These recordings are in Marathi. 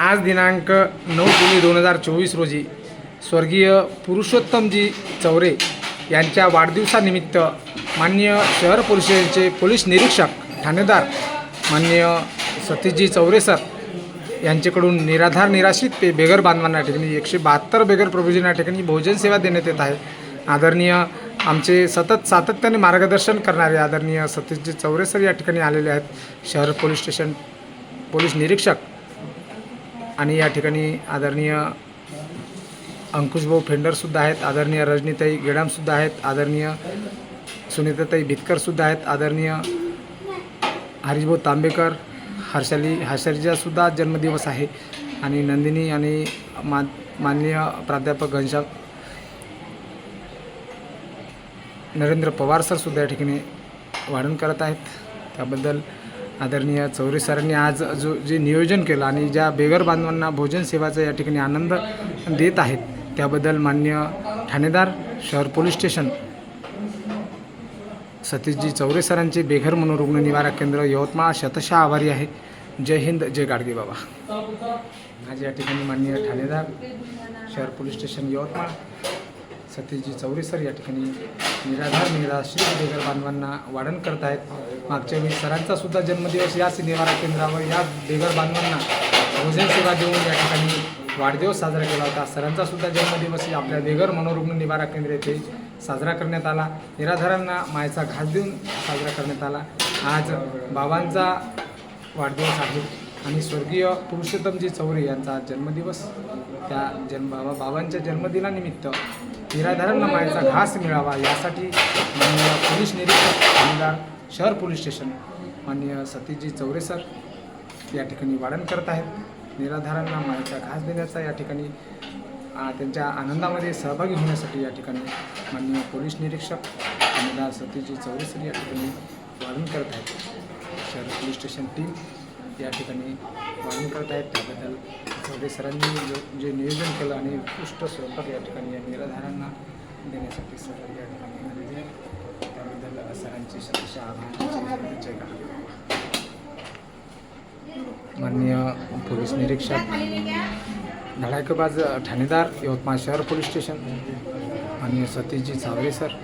आज दिनांक नऊ जुलै दोन हजार चोवीस रोजी स्वर्गीय पुरुषोत्तमजी चौरे यांच्या वाढदिवसानिमित्त मान्य शहर परिषदेचे पोलीस निरीक्षक ठाणेदार मान्य सतीशजी चौरे सर यांच्याकडून निराधार निराश्रित पे बेघर बांधवांना ठिकाणी एकशे बहात्तर बेघर प्रभूजींना या ठिकाणी भोजन सेवा देण्यात येत आहे. आदरणीय आमचे सतत सातत्याने मार्गदर्शन करणारे आदरणीय सतीशजी चौरे सर या ठिकाणी आलेले आहेत. शहर पोलीस स्टेशन पोलीस निरीक्षक आणि या ठिकाणी आदरणीय अंकुशभाऊ फेंडरसुद्धा आहेत आदरणीय रजनीताई गेडामसुद्धा आहेत आदरणीय सुनीताताई भितकरसुद्धा आहेत आदरणीय हरीशभाऊ तांबेकर हर्षाली हर्षालीचासुद्धा जन्मदिवस आहे. आणि नंदिनी आणि मा माननीय प्राध्यापक घनश्याम नरेंद्र पवार सरसुद्धा या ठिकाणी वाढण करत आहेत. त्याबद्दल आदरणीय चौरे सरांनी आज जो जे नियोजन केलं आणि ज्या बेघर बांधवांना भोजन सेवाचा या ठिकाणी आनंद देत आहेत त्याबद्दल मान्य ठाणेदार शहर पोलीस स्टेशन. सतीशजी चौरे सरांचे बेघर मनोरुग्ण निवारक केंद्र यवतमाळ शतशः आभारी आहे. जय हिंद जय गाडगे बाबा. आज या ठिकाणी माननीय ठाणेदार शहर पोलीस स्टेशन यवतमाळ. सतीशजी चौरे सर या ठिकाणी निराधार निराश्रित बेघर बांधवांना वाढण करत आहेत मागच्या वेळी सरांचा सुद्धा जन्मदिवस या निवारा केंद्रावर या बेघर बांधवांना भोजन सेवा देऊन या ठिकाणी वाढदिवस साजरा केला होता. सरांचा सुद्धा जन्मदिवस या आपल्या बेघर मनोरुग्ण निवारा केंद्र येथे साजरा करण्यात आला. निराधारांना मायचा घास देऊन साजरा करण्यात आला. आज बाबांचा वाढदिवस आहे आणि स्वर्गीय पुरुषोत्तमजी चौरे यांचा जन्मदिवस त्या जन्म बाबा बाबांच्या जन्मदिनानिमित्त निराधारांना मायेचा घास मिळावा यासाठी माननीय पोलीस निरीक्षक आमदार शहर पोलीस स्टेशन माननीय सतीजी चौरे सर या ठिकाणी वाढण करत आहेत. निराधारांना मायेचा घास देण्याचा या ठिकाणी त्यांच्या आनंदामध्ये सहभागी होण्यासाठी या ठिकाणी माननीय पोलीस निरीक्षक आमदार सतीजी चौरे सर या ठिकाणी वाढण करत आहेत. शहर पोलीस स्टेशन टीम या ठिकाणी वाढण करत आहेत त्याबद्दल चौधरी सरांनी जे नियोजन केलं आणि उत्कृष्ट स्वयंपाक या ठिकाणी या निराधारांना देण्यासाठी सर या ठिकाणी आलेले त्याबद्दल सरांचे शतशः आभार. जय माननीय पोलीस निरीक्षक धडाकेबाज ठाणेदार यवतमाळ शहर पोलीस स्टेशन माननीय सतीशजी चावरे सर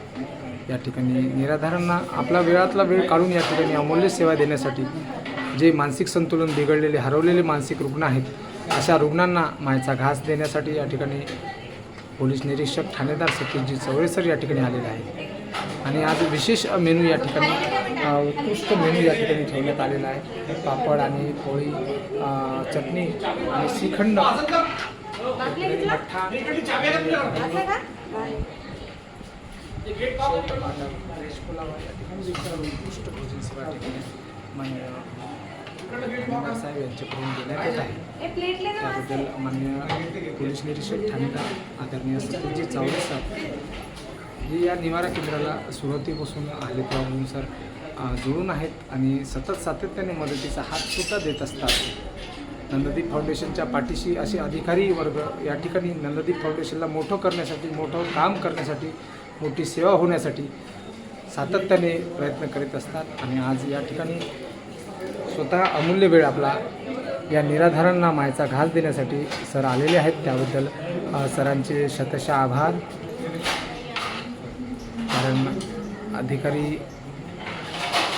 या ठिकाणी निराधारांना आपला वेळातला वेळ काढून या ठिकाणी अमूल्य सेवा देण्यासाठी जे मानसिक संतुलन बिघडलेले हरवलेले मानसिक रुग्ण आहेत अशा रुग्णांना मायचा घास देण्यासाठी या ठिकाणी पोलीस निरीक्षक ठाणेदार सतीशजी चवळेसर या ठिकाणी आलेले आहेत. आणि आज विशेष मेनू या ठिकाणी उत्कृष्ट मेनू या ठिकाणी ठेवण्यात आलेला आहे. पापड आणि पोळी चटणी आणि श्रीखंड. उत्कृष्ट भोजन सेवा ठिकाणी साहेब यांच्याकडून देण्यात येत आहे त्याबद्दल मान्य पोलीस निरीक्षक ठाणेदार आदरणीय सत्यजित चावले सर हे या निवारा केंद्राला सुरुवातीपासून आले तेव्हापासून सर अ, जुळून आहेत आणि सतत सातत्याने मदतीचा हात सुद्धा देत असतात. नंददीप फाउंडेशनच्या पाठीशी असे अधिकारी वर्ग या ठिकाणी नंददीप फाउंडेशनला मोठं करण्यासाठी मोठं काम करण्यासाठी मोठी सेवा होण्यासाठी सातत्याने प्रयत्न करीत असतात आणि आज या ठिकाणी स्वतः अमूल्य वेळ आपला या निराधारांना मायचा घास देण्यासाठी सर आलेले आहेत. त्याबद्दल सरांचे शतशः आभार. कारण अधिकारी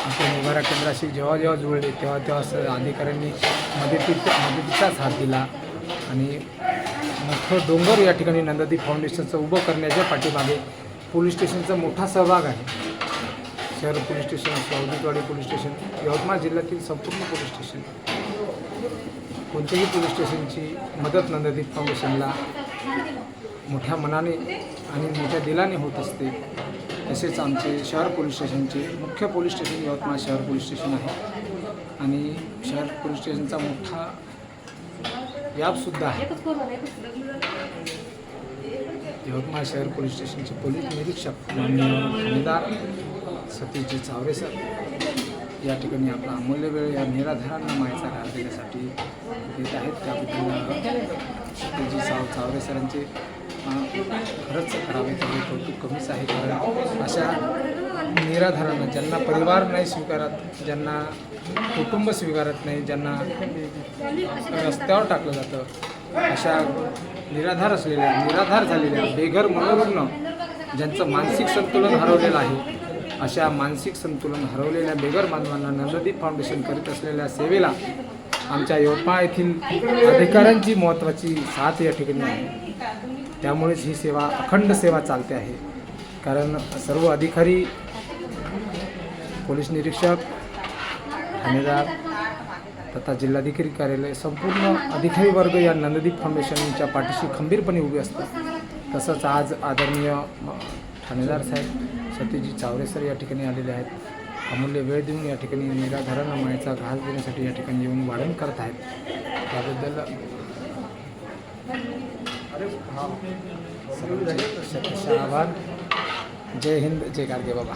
आपल्या निवारा केंद्राशी जेव्हा जेव्हा जुळले तेव्हा तेव्हा सर अधिकाऱ्यांनी मदती मदतीचाच हात दिला. आणि मोठं डोंगर या ठिकाणी नंददीप फाउंडेशनचं उभं करण्याच्या पाठीमागे पोलीस स्टेशनचा मोठा सहभाग आहे. शहर police station Savjitwadi police station Yavatmal जिल्ह्यातील संपूर्ण पोलीस स्टेशन. कोणत्याही पोलीस स्टेशनची मदत नंददीप फाउंडेशनला मोठ्या मनाने आणि मोठ्या दिलाने होत असते तसेच आमचे शहर पोलीस स्टेशनचे मुख्य पोलीस स्टेशन यवतमाळ शहर पोलीस स्टेशन आहे. आणि शहर पोलीस स्टेशनचा मोठा व्यापसुद्धा आहे. यवतमाळ शहर पोलीस स्टेशनचे पोलीस निरीक्षक माननीय सतीजी चावरे सर या ठिकाणी आपला अमूल्य वेळ या निराधारांना माहिती घास देण्यासाठी देत आहेत. त्याबद्दल सतीजी साव चावरे सरांचे खरंच करावे तेवढे कौतुक कमीच आहे. कारण अशा निराधारांना ज्यांना परिवार नाही स्वीकारत ज्यांना कुटुंब स्वीकारत नाही ज्यांना रस्त्यावर टाकलं जातं अशा निराधार असलेल्या निराधार झालेल्या बेघर मनोरुग्ण ज्यांचं मानसिक संतुलन हरवलेलं आहे अशा मानसिक संतुलन हरवलेल्या बेगर बांधवांना नंददीप फाउंडेशन करीत असलेल्या सेवेला आमच्या यवतमाळ येथील अधिकाऱ्यांची महत्त्वाची साथ या ठिकाणी आहे. त्यामुळेच ही सेवा अखंड सेवा चालते आहे. कारण सर्व अधिकारी पोलीस निरीक्षक ठाणेदार तथा जिल्हाधिकारी कार्यालय संपूर्ण अधिकारी वर्ग या नंददीप फाउंडेशनच्या पाठीशी खंबीरपणे उभे असतात. तसंच आज आदरणीय ठाणेदार साहेब सत्यजित चावरे सर या ठिकाणी आलेले आहेत. अमूल्य वेळ देऊन या ठिकाणी निराधारांना मायेचा घास देण्यासाठी या ठिकाणी येऊन वाढण करत आहेत. त्याबद्दल आभार. जय हिंद जय गाडगे बाबा.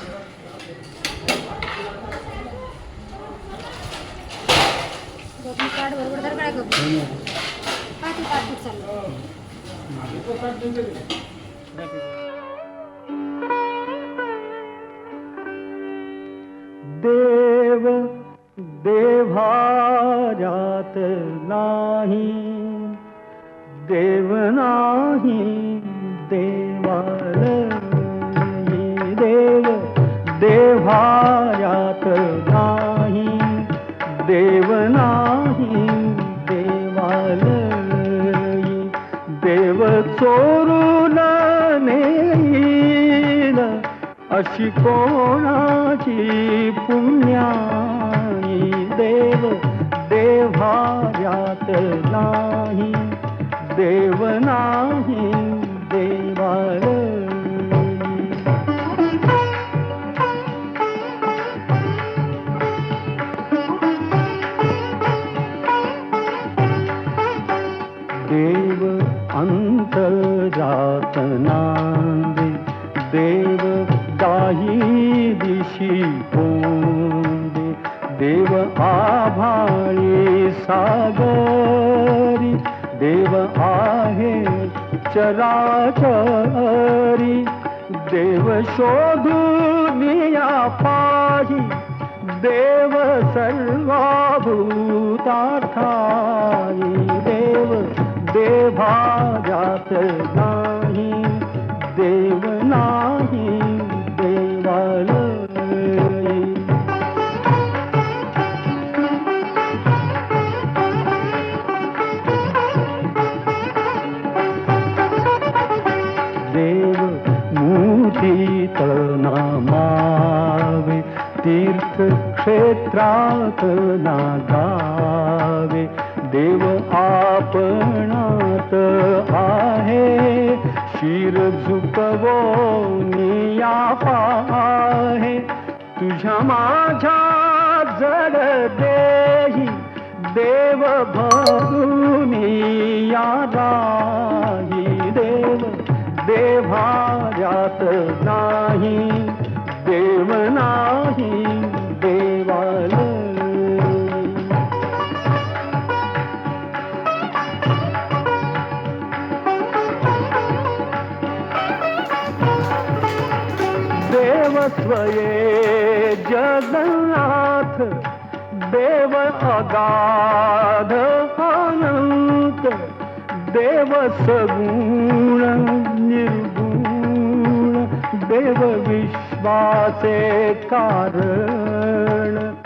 काय देव देभारात नाही. देव नाही देवाल देव देभारात नाही. देव नाही देवाल देव चोरून नेईल अशी कोणाची पुण्या ना देव आहे चराचरी. देव शोधून पाही देव सर्वाभूतार्थाई देव देभाजात नाही मूर्तीत नामावे तीर्थक्षेत्रात नागावे देव आपणात आहे शिर झुकवो निया पाहे तुझ्या माझ्या जड देही देव भगुनी या राही देव. देभार्यात नाही देव नाही देवाल. स्वये जगन्नाथ देव अगाध अनंत देव सगुण देव विश्वासे कारण।